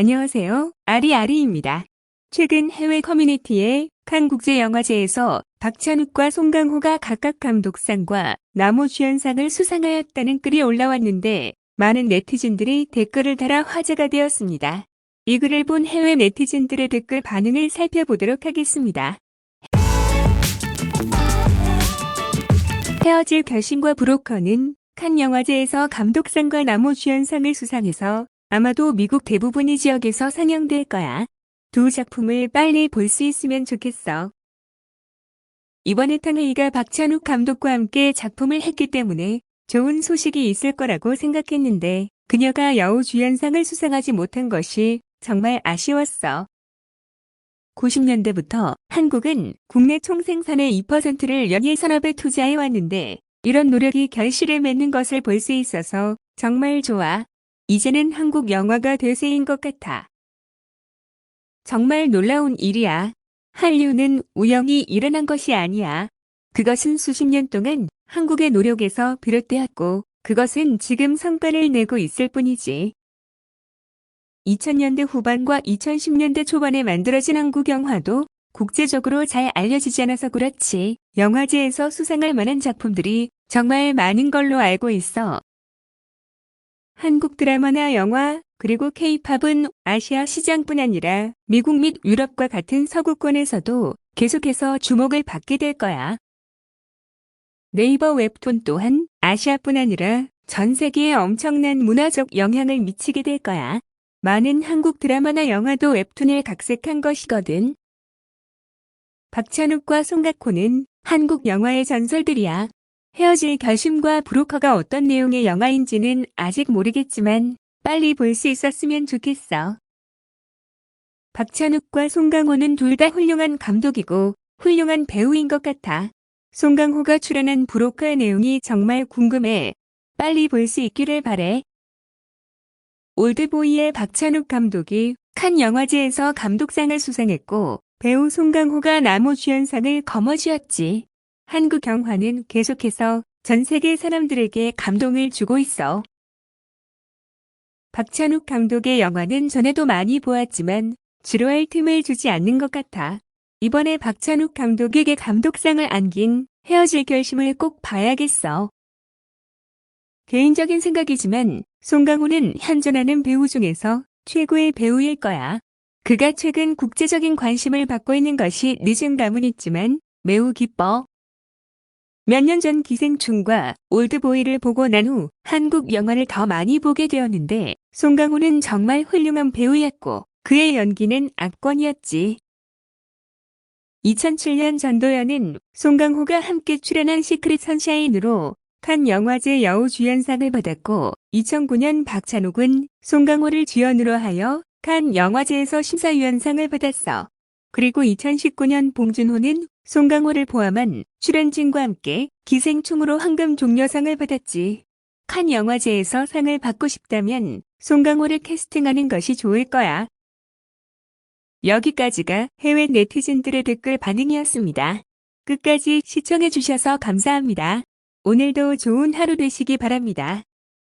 안녕하세요. 아리아리입니다. 최근 해외 커뮤니티에 칸 국제영화제에서 박찬욱과 송강호가 각각 감독상과 나무주연상을 수상하였다는 글이 올라왔는데 많은 네티즌들이 댓글을 달아 화제가 되었습니다. 이 글을 본 해외 네티즌들의 댓글 반응을 살펴보도록 하겠습니다. 헤어질 결심과 브로커는 칸 영화제에서 감독상과 나무주연상을 수상해서 아마도 미국 대부분의 지역에서 상영될 거야. 두 작품을 빨리 볼 수 있으면 좋겠어. 이번에 탕웨이가 박찬욱 감독과 함께 작품을 했기 때문에 좋은 소식이 있을 거라고 생각했는데 그녀가 여우 주연상을 수상하지 못한 것이 정말 아쉬웠어. 90년대부터 한국은 국내 총생산의 2%를 연예 산업에 투자해 왔는데 이런 노력이 결실을 맺는 것을 볼 수 있어서 정말 좋아. 이제는 한국 영화가 대세인 것 같아. 정말 놀라운 일이야. 한류는 우연히 일어난 것이 아니야. 그것은 수십 년 동안 한국의 노력에서 비롯되었고, 그것은 지금 성과를 내고 있을 뿐이지. 2000년대 후반과 2010년대 초반에 만들어진 한국 영화도 국제적으로 잘 알려지지 않아서 그렇지, 영화제에서 수상할 만한 작품들이 정말 많은 걸로 알고 있어. 한국 드라마나 영화, 그리고 케이팝은 아시아 시장뿐 아니라 미국 및 유럽과 같은 서구권에서도 계속해서 주목을 받게 될 거야. 네이버 웹툰 또한 아시아뿐 아니라 전 세계에 엄청난 문화적 영향을 미치게 될 거야. 많은 한국 드라마나 영화도 웹툰을 각색한 것이거든. 박찬욱과 송각호는 한국 영화의 전설들이야. 헤어질 결심과 브로커가 어떤 내용의 영화인지는 아직 모르겠지만 빨리 볼 수 있었으면 좋겠어. 박찬욱과 송강호는 둘 다 훌륭한 감독이고 훌륭한 배우인 것 같아. 송강호가 출연한 브로커의 내용이 정말 궁금해. 빨리 볼 수 있기를 바래. 올드보이의 박찬욱 감독이 칸 영화제에서 감독상을 수상했고 배우 송강호가 나무주연상을 거머쥐었지. 한국 영화는 계속해서 전 세계 사람들에게 감동을 주고 있어. 박찬욱 감독의 영화는 전에도 많이 보았지만 지루할 틈을 주지 않는 것 같아. 이번에 박찬욱 감독에게 감독상을 안긴 헤어질 결심을 꼭 봐야겠어. 개인적인 생각이지만 송강호는 현존하는 배우 중에서 최고의 배우일 거야. 그가 최근 국제적인 관심을 받고 있는 것이 늦은 감은 있지만 매우 기뻐. 몇 년 전 기생충과 올드보이를 보고 난 후 한국 영화를 더 많이 보게 되었는데 송강호는 정말 훌륭한 배우였고 그의 연기는 압권이었지. 2007년 전도연은 송강호가 함께 출연한 시크릿 선샤인으로 칸 영화제 여우 주연상을 받았고 2009년 박찬욱은 송강호를 주연으로 하여 칸 영화제에서 심사위원상을 받았어. 그리고 2019년 봉준호는 송강호를 포함한 출연진과 함께 기생충으로 황금 종려상을 받았지. 칸 영화제에서 상을 받고 싶다면 송강호를 캐스팅하는 것이 좋을 거야. 여기까지가 해외 네티즌들의 댓글 반응이었습니다. 끝까지 시청해주셔서 감사합니다. 오늘도 좋은 하루 되시기 바랍니다.